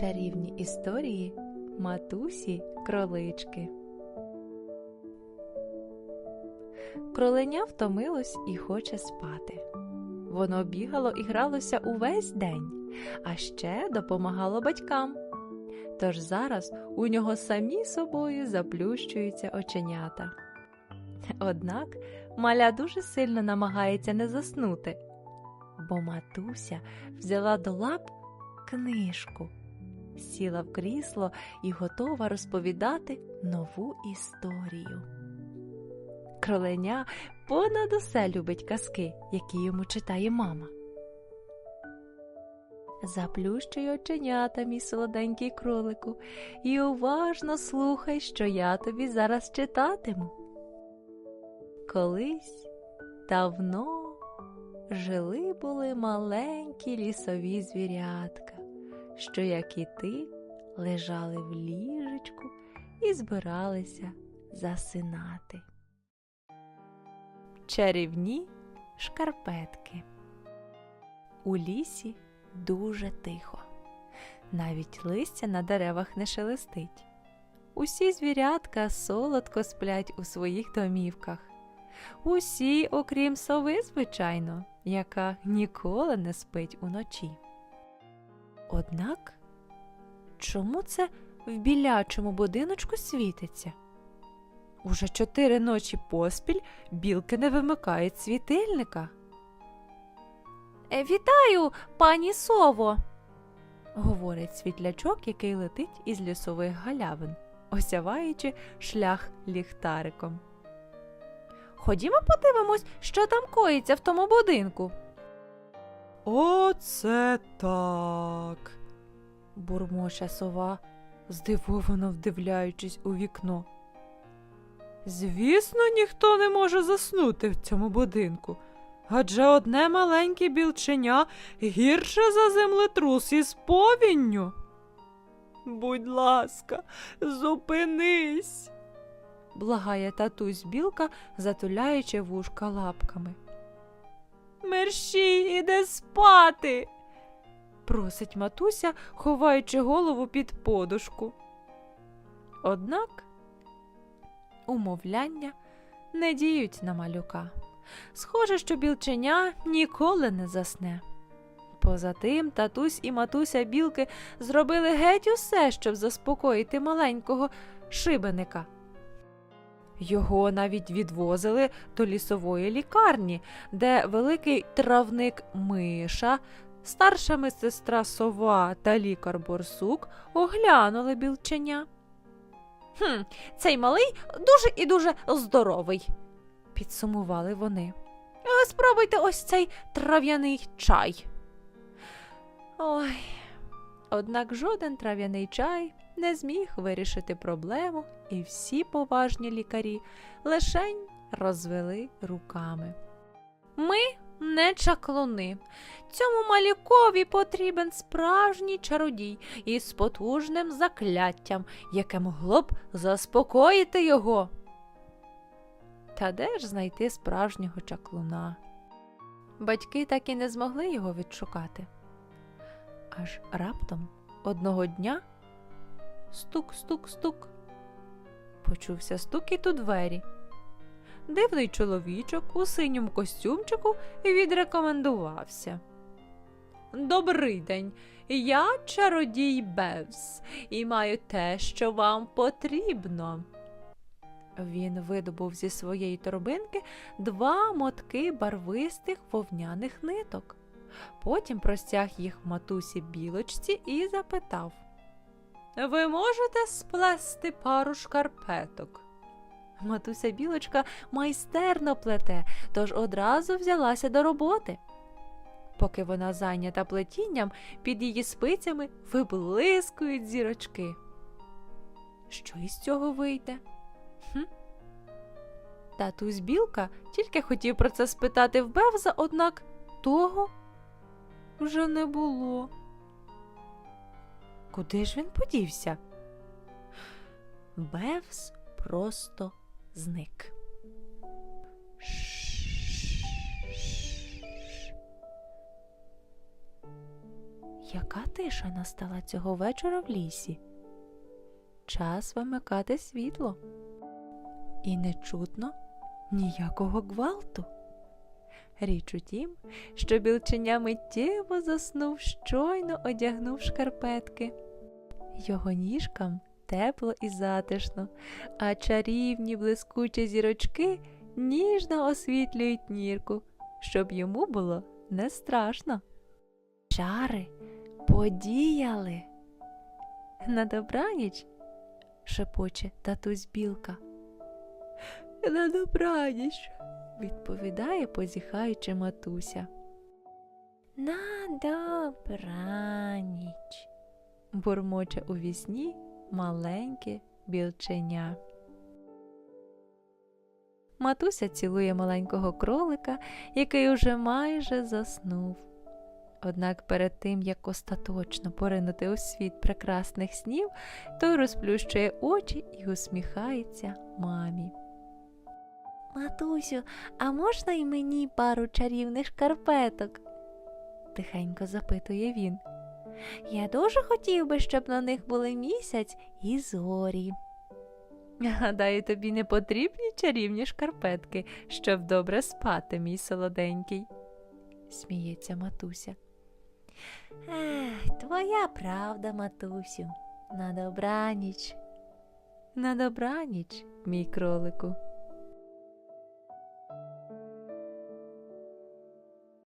Чарівні історії матусі кролички. Кроленя втомилось і хоче спати. Воно бігало і гралося увесь день, а ще допомагало батькам. Тож зараз у нього самі собою заплющуються оченята. Однак маля дуже сильно намагається не заснути, бо матуся взяла до лап книжку, сіла в крісло і готова розповідати нову історію. Кроленя понад усе любить казки, які йому читає мама. Заплющуй оченята, мій солоденький кролику, і уважно слухай, що я тобі зараз читатиму. Колись давно жили були маленькі лісові звірятка, що, як і ти, лежали в ліжечку і збиралися засинати. Чарівні шкарпетки. У лісі дуже тихо. Навіть листя на деревах не шелестить. Усі звірятка солодко сплять у своїх домівках. Усі, окрім сови, звичайно, яка ніколи не спить уночі. Однак чому це в білячому будиночку світиться? Уже чотири ночі поспіль білки не вимикають світильника. «Е, Вітаю, пані сово, говорить світлячок, який летить із лісових галявин, осяваючи шлях ліхтариком. Ходімо подивимось, що там коїться в тому будинку. Оце так. бурмоче сова, здивовано вдивляючись у вікно. Звісно, ніхто не може заснути в цьому будинку, адже одне маленьке білченя гірше за землетрус із повінню. Будь ласка, зупинись. Благає татусь білка, затуляючи вушка лапками. Мерщій спати. просить матуся, ховаючи голову під подушку. Однак умовляння не діють на малюка. Схоже, що білченя ніколи не засне. Поза тим, татусь і матуся білки зробили геть усе, щоб заспокоїти маленького шибеника. Його навіть відвозили до лісової лікарні, де великий травник Миша, старша медсестра сова та лікар борсук оглянули білченя. Хм, цей малий дуже і дуже здоровий, підсумували вони. Спробуйте ось цей трав'яний чай. Ой. Однак жоден трав'яний чай не зміг вирішити проблему, і всі поважні лікарі лишень розвели руками. Ми не чаклуни. Цьому малюкові потрібен справжній чародій із потужним закляттям, яке могло б заспокоїти його. Та де ж знайти справжнього чаклуна? Батьки так і не змогли його відшукати. Аж раптом одного дня стук, стук, стук. Почувся стукіт у двері. Дивний чоловічок у синьому костюмчику відрекомендувався. Добрий день, я чародій Бевс і маю те, що вам потрібно. Він видобув зі своєї торбинки два мотки барвистих вовняних ниток. Потім простяг їх матусі білочці і запитав Ви можете сплести пару шкарпеток? Матуся білочка майстерно плете, тож одразу взялася до роботи. Поки вона зайнята плетінням, під її спицями виблискують зірочки. Що із цього вийде? Хм? Татусь білка тільки хотів про це спитати в Бевза, однак того вже не було. Куди ж він подівся? Бевс просто зник. яка тиша настала цього вечора в лісі. Час вимикати світло. І не чутно ніякого гвалту. Річ у тім, що білченя миттєво заснув, щойно одягнув шкарпетки. Його ніжкам тепло і затишно, а чарівні блискучі зірочки ніжно освітлюють нірку, щоб йому було не страшно. Чари подіяли. На добраніч, шепоче татусь білка. На добраніч, відповідає, позіхаючи матуся. На добраніч, бурмоче у вісні маленьке білченя. Матуся цілує маленького кролика, який уже майже заснув. Однак перед тим, як остаточно поринути у світ прекрасних снів, той розплющує очі і усміхається мамі. Матусю, а можна й мені пару чарівних шкарпеток? тихенько запитує він. Я дуже хотів би, щоб на них були місяць і зорі. Гадаю, тобі не потрібні чарівні шкарпетки, щоб добре спати, мій солоденький, сміється матуся. Ех, твоя правда, матусю. На добраніч. На добраніч, мій кролику.